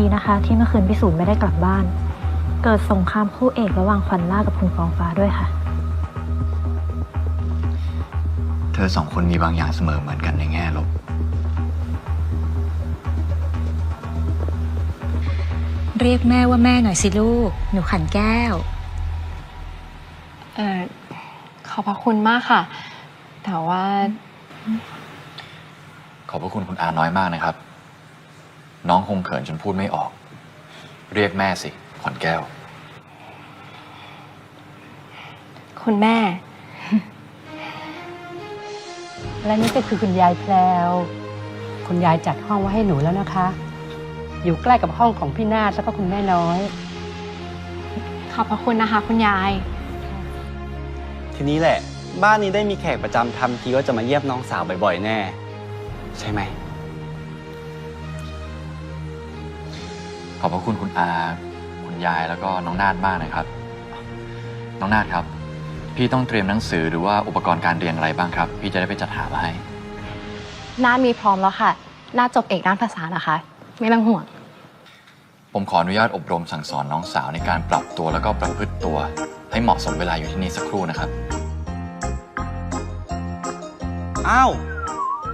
ดีนะคะ ที่เมื่อคืนพิสูจน์ไม่ได้กลับบ้าน เกิดสงครามคู่เอกระหว่างขวัญล่ากับคุณฟองฟ้าด้วยค่ะ เธอสองคนมีบางอย่างเสมอเหมือนกันในแง่ลบ เรียกแม่ว่าแม่หน่อยสิลูก หนูขันแก้ว เออขอบพระคุณมากค่ะ แต่ว่า ขอบพระคุณคุณอาน้อยมากนะครับ น้องคงเขินจนพูดไม่ออก เรียกแม่สิ ขวัญแก้ว คุณแม่ และนี่ก็คือคุณยายแพลว คุณยายจัดห้องไว้ให้หนูแล้วนะคะ อยู่ใกล้กับห้องของพี่นาฏแล้วก็คุณแม่น้อย ขอบพระคุณนะคะ คุณยาย ทีนี้แหละ บ้านนี้ได้มีแขกประจำทำทีก็จะมาเยี่ยมน้องสาวบ่อยๆ แน่ ใช่ไหม ขอบพระคุณคุณอา คุณยายแล้วก็น้องนาดมากนะครับ น้องนาดครับ พี่ต้องเตรียมหนังสือหรือว่าอุปกรณ์การเรียนอะไรบ้างครับ พี่จะได้ไปจัดหามาให้น่ามีพร้อมแล้วค่ะน่าจบเอกด้านภาษานะคะ ไม่ต้องห่วง ผมขออนุญาตอบรมสั่งสอนน้องสาวในการปรับตัวแล้วก็ประพฤติตัว ให้เหมาะสมเวลาอยู่ที่นี่สักครู่นะครับ อ้าว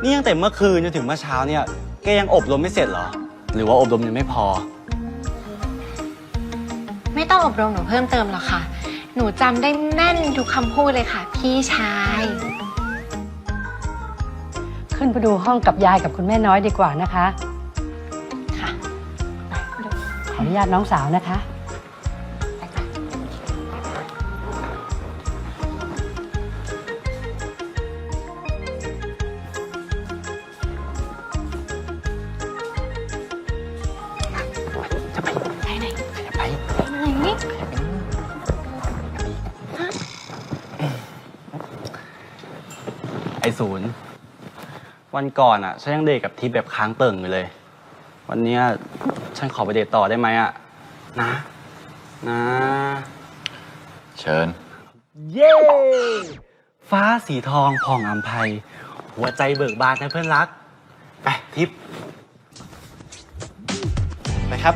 นี่ยังแต่เมื่อคืนจนถึงเมื่อเช้าเนี่ย แกยังอบรมไม่เสร็จเหรอ หรือว่าอบรมยังไม่พอ ไม่ต้องอบรมหนูเพิ่มเติมหรอกค่ะ หนูจำได้แม่นทุกคำพูดเลยค่ะ พี่ชาย ขึ้นไปดูห้องกับยายกับคุณแม่น้อยดีกว่านะคะ ค่ะ ขออนุญาตน้องสาวนะคะ อศูนย์วันก่อนอะฉันยังเดทกับทิพย์แบบค้างเติ่งอยู่เลย วันเนี้ยฉันขอไปเดทต่อได้ไหมอะนะนะเชิญ เย้ฟ้าสีทองผ่องอัมภัยหัวใจเบิกบานนะเพื่อนรักไปทิพย์ไปครับ